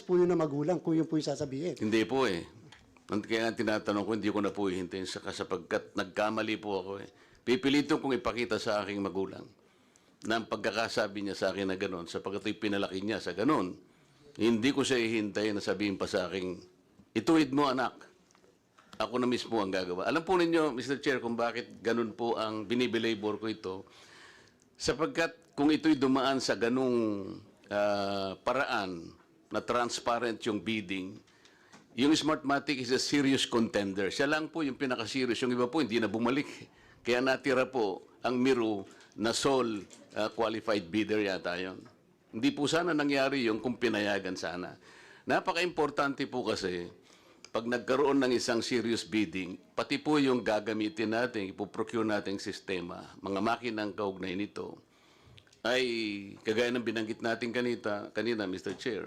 po yun na magulang kung yun po yung sasabihin. Hindi po eh. Kaya nga tinatanong ko, hindi ko na po hihintayin sa sapagkat nagkamali po ako eh. Pipilitin kong ipakita sa aking magulang na ang pagkakasabi niya sa akin na gano'n, sapagkat ito'y pinalaki niya sa gano'n, hindi ko siya hihintayin na sabihin pa sa akin, ituwid mo anak. Ako na mismo ang gagawa. Alam po ninyo, Mr. Chair, kung bakit ganun po ang binibilabor ko ito. Sapagkat kung ito'y dumaan sa ganung ah, paraan na transparent yung bidding, yung Smartmatic is a serious contender. Siya lang po yung pinaka-serious. Yung iba po hindi na bumalik. Kaya natira po ang Miru na sole ah, qualified bidder yata yon. Hindi po sana nangyari yung kung pinayagan sana. Napaka-importante po kasi pag nagkaroon ng isang serious bidding, pati po yung gagamitin natin, ipoprocure nating sistema, mga makinang kaugnay nito, ay kagaya ng binanggit natin kanita, kanina, Mr. Chair,